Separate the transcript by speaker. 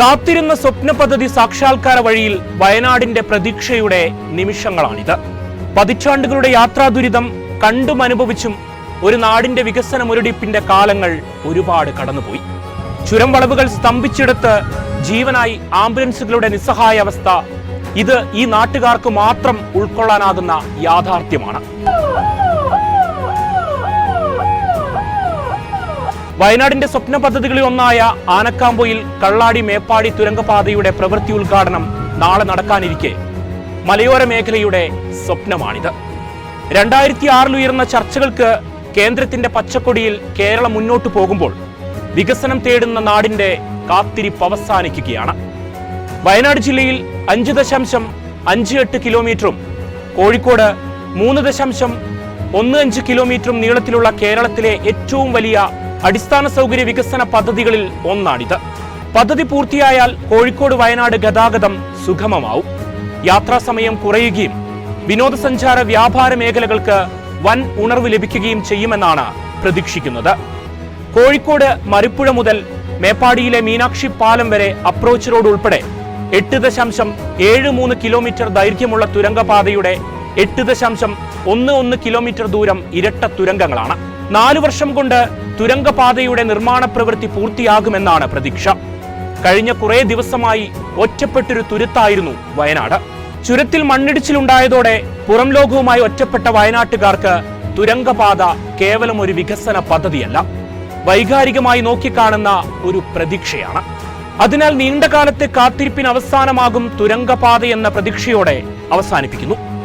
Speaker 1: കാത്തിരുന്ന സ്വപ്ന പദ്ധതി സാക്ഷാത്കാര വഴിയിൽ വയനാടിന്റെ പ്രതീക്ഷയുടെ നിമിഷങ്ങളാണിത്. പതിറ്റാണ്ടുകളുടെ യാത്രാ ദുരിതം കണ്ടും അനുഭവിച്ചും ഒരു നാടിന്റെ വികസന മുരടിപ്പിന്റെ കാലങ്ങൾ ഒരുപാട് കടന്നുപോയി. ചുരം വളവുകൾ സ്തംഭിച്ചെടുത്ത് ജീവനായി ആംബുലൻസുകളുടെ നിസ്സഹായ അവസ്ഥ ഇത് ഈ നാട്ടുകാർക്ക് മാത്രം ഉൾക്കൊള്ളാനാകുന്ന യാഥാർത്ഥ്യമാണ്. വയനാടിന്റെ സ്വപ്ന പദ്ധതികളിൽ ഒന്നായ ആനക്കാമ്പൊയിൽ കള്ളാടി മേപ്പാടി തുരങ്കപാതയുടെ പ്രവൃത്തി ഉദ്ഘാടനം നാളെ നടക്കാനിരിക്കെ. മലയോര മേഖലയുടെ സ്വപ്നമാണിത്. രണ്ടായിരത്തി ആറിൽ ഉയർന്ന ചർച്ചകൾക്ക് കേന്ദ്രത്തിന്റെ പച്ചക്കൊടിയിൽ കേരളം മുന്നോട്ടു പോകുമ്പോൾ വികസനം തേടുന്ന നാടിന്റെ കാത്തിരിപ്പ് അവസാനിക്കുകയാണ്. വയനാട് ജില്ലയിൽ അഞ്ച് ദശാംശം അഞ്ച് എട്ട് കിലോമീറ്ററും കോഴിക്കോട് മൂന്ന് ദശാംശം ഒന്ന് അഞ്ച് കിലോമീറ്ററും നീളത്തിലുള്ള കേരളത്തിലെ ഏറ്റവും വലിയ അടിസ്ഥാന സൗകര്യ വികസന പദ്ധതികളിൽ ഒന്നാണിത്. പദ്ധതി പൂർത്തിയായാൽ കോഴിക്കോട് വയനാട് ഗതാഗതം സുഗമമാവും. യാത്രാസമയം കുറയുകയും വിനോദസഞ്ചാര വ്യാപാര മേഖലകൾക്ക് വൻ ഉണർവ് ലഭിക്കുകയും ചെയ്യുമെന്നാണ് പ്രതീക്ഷിക്കുന്നത്. കോഴിക്കോട് മരുപ്പുഴ മുതൽ മേപ്പാടിയിലെ മീനാക്ഷി പാലം വരെ അപ്രോച്ച് റോഡ് ഉൾപ്പെടെ എട്ട് ദശാംശം ഏഴ് മൂന്ന് കിലോമീറ്റർ ദൈർഘ്യമുള്ള തുരങ്കപാതയുടെ എട്ട് ദശാംശം ഒന്ന് ഒന്ന് കിലോമീറ്റർ ദൂരം ഇരട്ട തുരങ്കങ്ങളാണ്. നാലു വർഷം കൊണ്ട് തുരങ്കപാതയുടെ നിർമ്മാണ പ്രവൃത്തി പൂർത്തിയാകുമെന്നാണ് പ്രതീക്ഷ. കഴിഞ്ഞ കുറേ ദിവസമായി ഒറ്റപ്പെട്ടൊരു തുരുത്തായിരുന്നു വയനാട്. ചുരത്തിൽ മണ്ണിടിച്ചിലുണ്ടായതോടെ പുറം ലോകവുമായി ഒറ്റപ്പെട്ട വയനാട്ടുകാർക്ക് തുരങ്കപാത കേവലം ഒരു വികസന പദ്ധതിയല്ല. വൈകാരികമായി നോക്കിക്കാണുന്ന ഒരു പ്രതീക്ഷയാണ്. അതിനാൽ നീണ്ടകാലത്തെ കാത്തിരിപ്പിന് അവസാനമാകും തുരങ്കപാത എന്ന പ്രതീക്ഷയോടെ അവസാനിപ്പിക്കുന്നു.